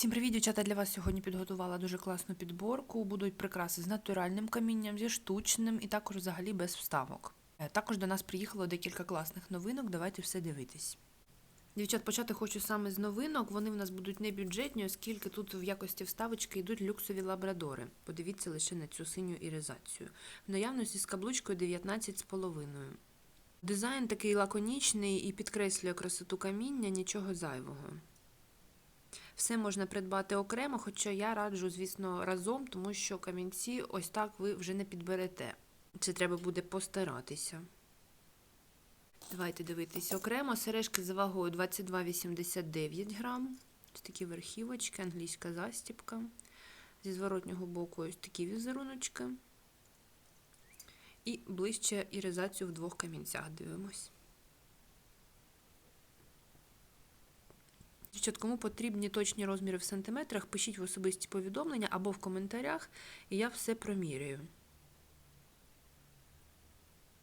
Всім привіт, дівчата! Для вас сьогодні підготувала дуже класну підборку. Будуть прикраси з натуральним камінням, зі штучним і також взагалі без вставок. Е, Також до нас приїхало декілька класних новинок. Давайте все дивитись. Дівчат, почати хочу саме з новинок. Вони в нас будуть не бюджетні, оскільки тут в якості вставочки йдуть люксові лабрадори. Подивіться лише на цю синю іризацію. В наявності з каблучкою 19,5. Дизайн такий лаконічний і підкреслює красоту каміння, нічого зайвого. Все можна придбати окремо, хоча я раджу, звісно, разом, тому що камінці ось так ви вже не підберете. Це треба буде постаратися. Давайте дивитися окремо. Сережки за вагою 22,89 грам. Ось такі верхівочки, англійська застіпка. Зі зворотнього боку ось такі візеруночки. І ближче іризацію в двох камінцях дивимось. Дівчат, кому потрібні точні розміри в сантиметрах, пишіть в особисті повідомлення або в коментарях, і я все проміряю.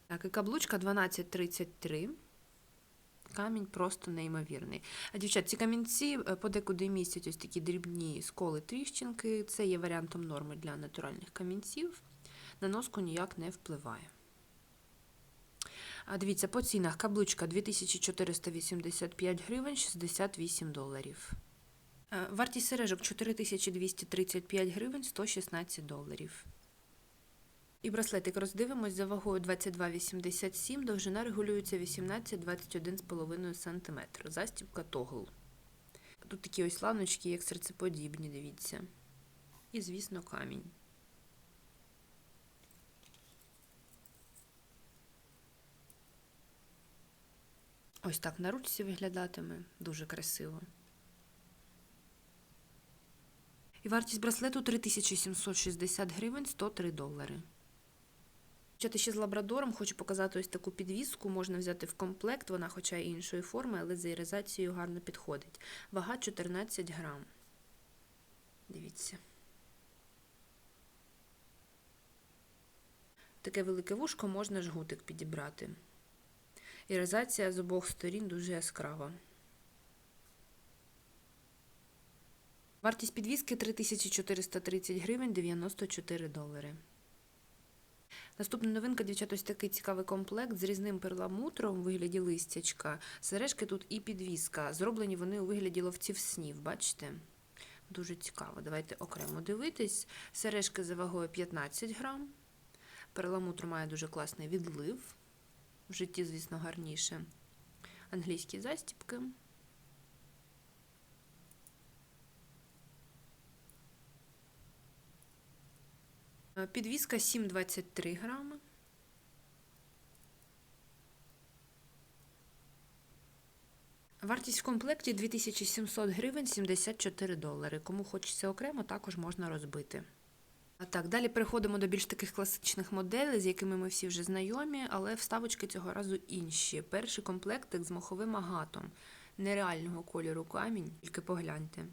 Так, і каблучка 1233. Камінь просто неймовірний. А дівчат, ці камінці е, подекуди містять ось такі дрібні сколи тріщинки. Це є варіантом норми для натуральних камінців. На носку ніяк не впливає. А дивіться, по цінах каблучка 2485 гривень 68 доларів. Е, Вартість сережок 4235 гривень 116 доларів. І браслетик роздивимось за вагою 22,87, довжина регулюється 18-21,5 см. Застібка тогл. Тут такі ось ланочки, як серцеподібні, дивіться. І, звісно, камінь. Ось так на ручці виглядатиме. Дуже красиво. І вартість браслету 3760 гривень 103 долари. Почати ще з лабрадором, хочу показати ось таку підвіску. Можна взяти в комплект, вона хоча й іншої форми, але за іризацією гарно підходить. Вага 14 грам. Дивіться. Таке велике вушко можна жгутик підібрати. Іризація з обох сторін дуже яскрава. Вартість підвіски 3430 гривень 94 долари. Наступна новинка, дівчат, ось такий цікавий комплект з різним перламутром у вигляді листячка. Сережки тут і підвіска. Зроблені вони у вигляді ловців снів, бачите? Дуже цікаво. Давайте окремо дивитись. Сережки за вагою 15 грам. Перламутр має дуже класний відлив. В житті, звісно, гарніше. Англійські застіпки. Підвіска 7,23 грами. Вартість в комплекті 2700 гривень 74 долари. Кому хочеться окремо, також можна розбити. А так, далі переходимо до більш таких класичних моделей, з якими ми всі вже знайомі, але вставочки цього разу інші. Перший комплектик з моховим агатом, нереального кольору камінь, тільки погляньте.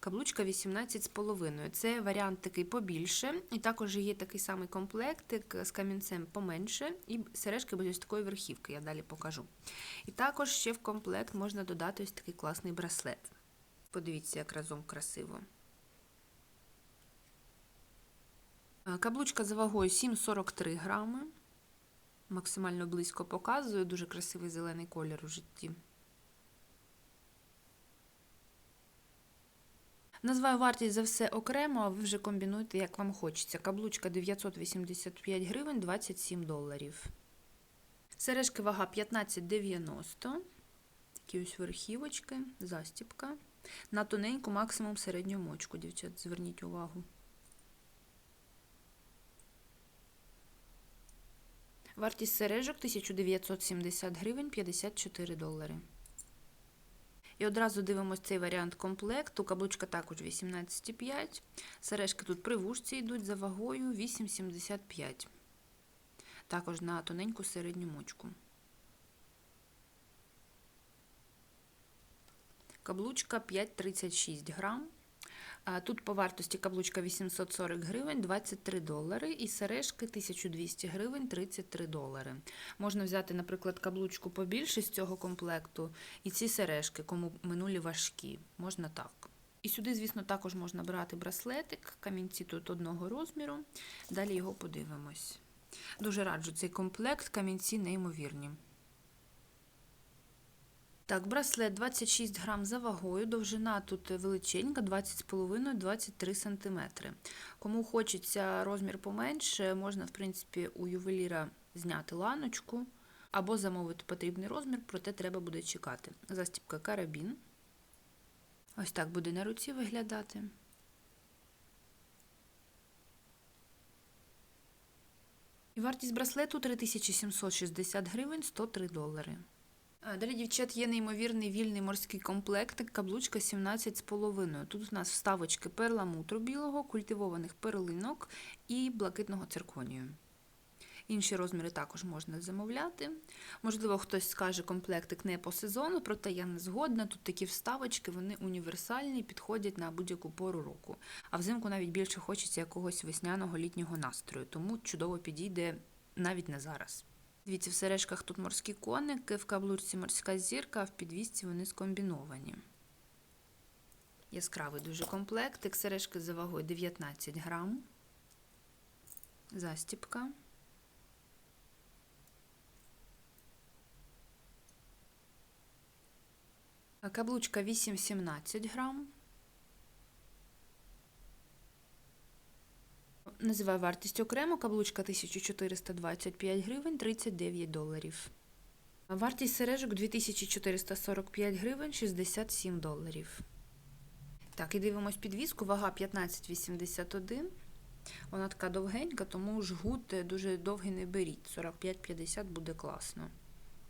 Каблучка 18,5. Це варіант такий побільше. І також є такий самий комплектик з камінцем поменше, і сережки без ось такої верхівки, я далі покажу. І також ще в комплект можна додати ось такий класний браслет. Подивіться, як разом красиво. Каблучка за вагою 7,43 грами. Максимально близько показую, дуже красивий зелений колір у житті. Називаю вартість за все окремо, а ви вже комбінуйте, як вам хочеться. Каблучка 985 гривень 27 доларів. Сережки вага 15,90. Такі ось верхівочки, застіпка. На тоненьку максимум середню мочку, дівчат, зверніть увагу. Вартість сережок 1970 гривень 54 долари. І одразу дивимося цей варіант комплекту. Каблучка також 18,5. Сережки тут при вушці йдуть за вагою 8,75. Також на тоненьку середню мочку. Каблучка 5,36 грам. Тут по вартості каблучка 840 гривень 23 долари і сережки 1200 гривень 33 долари. Можна взяти, наприклад, каблучку побільше з цього комплекту і ці сережки, кому минулі важкі. Можна так. І сюди, звісно, також можна брати браслетик, камінці тут одного розміру. Далі його подивимось. Дуже раджу цей комплект, камінці неймовірні. Так, браслет 26 грам за вагою, довжина тут величенька, 20,5-23 см. Кому хочеться розмір поменше, можна, в принципі, у ювеліра зняти ланочку або замовити потрібний розмір, проте треба буде чекати. Застібка карабін. Ось так буде на руці виглядати. І вартість браслету 3760 гривень 103 долари. Далі, дівчат, є неймовірний вільний морський комплектик, каблучка 17,5. Тут у нас вставочки перламутру білого, культивованих перлинок і блакитного цирконію. Інші розміри також можна замовляти. Можливо, хтось скаже комплектик не по сезону, проте я не згодна. Тут такі вставочки, вони універсальні, підходять на будь-яку пору року. А взимку навіть більше хочеться якогось весняного літнього настрою, тому чудово підійде навіть не зараз. Дивіться, в сережках тут морські коники, в каблурці морська зірка, а в підвісці вони скомбіновані. Яскравий дуже комплектик, сережки за вагою 19 грам. Застіпка. Каблучка 8-17 грам. Називаю вартість окремо. Каблучка 1425 гривень 39 доларів. Вартість сережок 2445 гривень 67 доларів. Так, і дивимось підвіску. Вага 15,81. Вона така довгенька, тому жгут дуже довгий не беріть. 45-50 буде класно.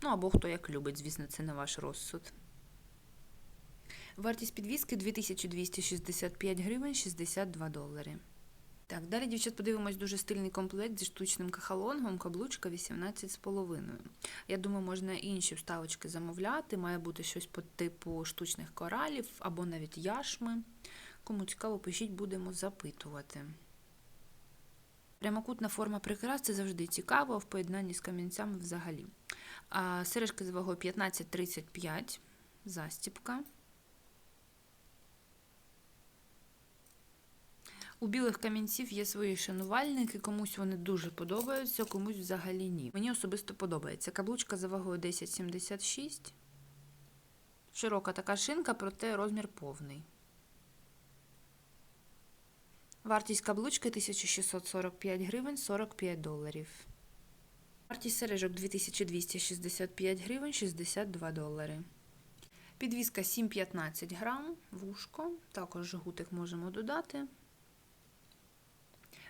Ну або хто як любить, звісно, це не ваш розсуд. Вартість підвіски 2265 гривень 62 долари. Так, далі, дівчат, подивимось дуже стильний комплект зі штучним кахалонгом, каблучка 18,5. Я думаю, можна інші вставочки замовляти. Має бути щось по типу штучних коралів або навіть яшми. Кому цікаво, пишіть, будемо запитувати. Прямокутна форма прикрас це завжди цікаво, в поєднанні з камінцями взагалі. А сережки з вагою 15-35, застіпка. У білих камінців є свої шанувальники, комусь вони дуже подобаються, комусь взагалі ні. Мені особисто подобається. Каблучка за вагою 10,76. Широка така шинка, проте розмір повний. Вартість каблучки 1645 гривень 45 доларів. Вартість сережок 2265 гривень 62 долари. Підвіска 7,15 грам, вушко. Також жгутик можемо додати.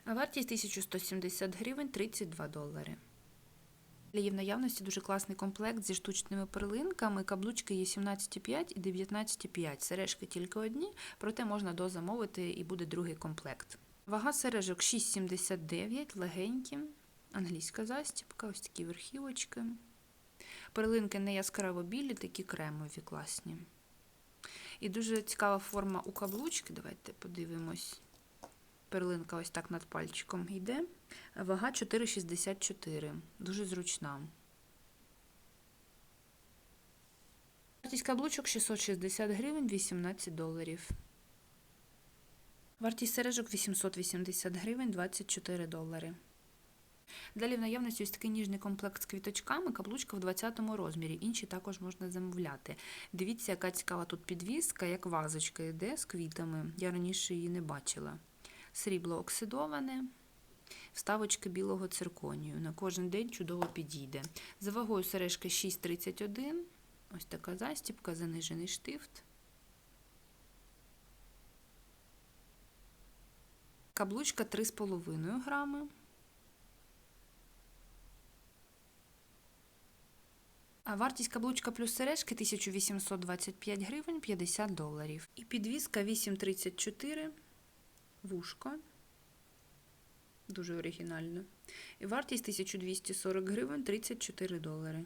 Вартість 1170 гривень 32 долари. Є в наявності дуже класний комплект зі штучними перлинками. Каблучки є 17,5 і 19,5. Сережки тільки одні, проте можна дозамовити і буде другий комплект. Вага сережок 6,79, легенькі, англійська застіпка, ось такі верхівочки. Перлинки не яскраво білі, такі кремові, класні. І дуже цікава форма у каблучки. Давайте подивимось. Перлинка ось так над пальчиком йде. Вага 4,64. Дуже зручна. Вартість каблучок 660 гривень 18 доларів. Вартість сережок 880 гривень 24 долари. Далі в наявності ось такий ніжний комплект з квіточками, каблучка в 20 розмірі. Інші також можна замовляти. Дивіться, яка цікава тут підвіска, як вазочка йде з квітами. Я раніше її не бачила срібло оксидоване, вставочки білого цирконію. На кожен день чудово підійде. За вагою сережки 6,31. Ось така застіпка, занижений штифт. Каблучка 3,5 грами. А вартість каблучка плюс сережки 1825 гривень 50 доларів. І підвіска 8,34 вушко. Дуже оригінально. І вартість 1240 гривень 34 долари.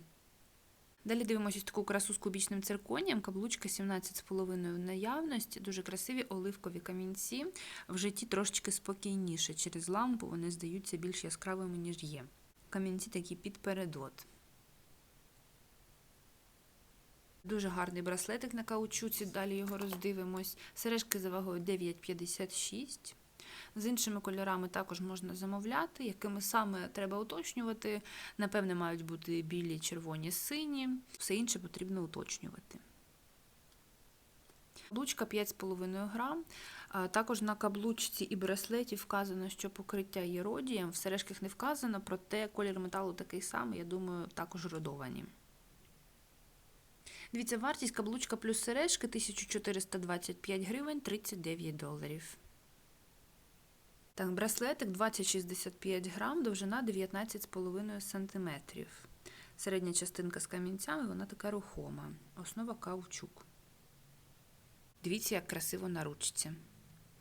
Далі дивимося таку красу з кубічним цирконієм, каблучка 17,5 наявності, дуже красиві оливкові камінці. В житті трошечки спокійніше. Через лампу вони здаються більш яскравими, ніж є. Камінці такі під передот. Дуже гарний браслетик на каучуці, далі його роздивимось. Сережки за вагою 9,56. З іншими кольорами також можна замовляти, якими саме треба уточнювати. Напевне, мають бути білі, червоні, сині. Все інше потрібно уточнювати. Каблучка 5,5 грам. Також на каблучці і браслеті вказано, що покриття є родієм. В сережках не вказано, проте колір металу такий самий, я думаю, також родовані. Дивіться, вартість каблучка плюс сережки 1425 гривень 39 доларів. Так, браслетик 2065 грам, довжина 19,5 см. Середня частинка з камінцями, вона така рухома. Основа каучук. Дивіться, як красиво на ручці.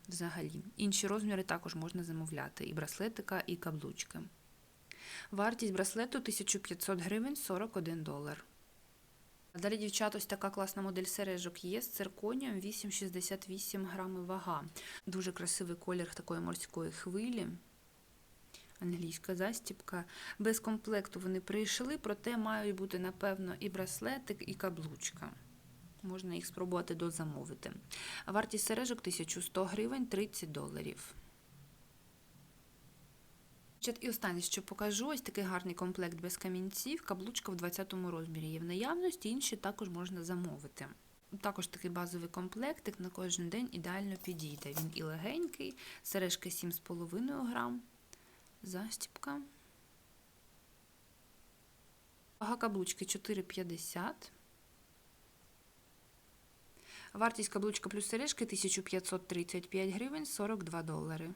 Взагалі. Інші розміри також можна замовляти: і браслетика, і каблучки. Вартість браслету 1500 гривень 41 долар. Далі, дівчат, ось така класна модель сережок є з цирконієм 8,68 грами вага. Дуже красивий колір такої морської хвилі. Англійська застіпка. Без комплекту вони прийшли, проте мають бути, напевно, і браслетик, і каблучка. Можна їх спробувати дозамовити. Вартість сережок 1100 гривень 30 доларів. І останнє, що покажу, ось такий гарний комплект без камінців. Каблучка в 20-му розмірі є в наявності, інші також можна замовити. Також такий базовий комплектик на кожен день ідеально підійде. Він і легенький, сережки 7,5 грам, застіпка. Вага каблучки 4,50. Вартість каблучка плюс сережки 1535 гривень 42 долари.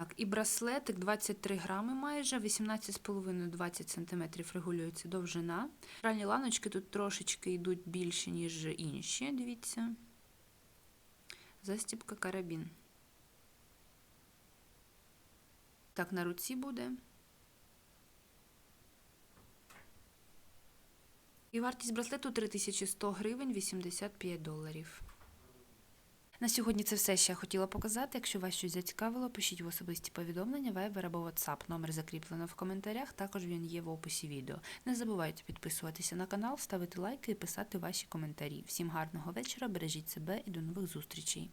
Так, і браслетик 23 грами майже, 18,5-20 см регулюється довжина. Ральні ланочки тут трошечки йдуть більше, ніж інші, дивіться. Застіпка карабін. Так, на руці буде. І вартість браслету 3100 гривень 85 доларів. На сьогодні це все, що я хотіла показати. Якщо вас щось зацікавило, пишіть в особисті повідомлення, вайбер або WhatsApp. Номер закріплено в коментарях, також він є в описі відео. Не забувайте підписуватися на канал, ставити лайки і писати ваші коментарі. Всім гарного вечора, бережіть себе і до нових зустрічей!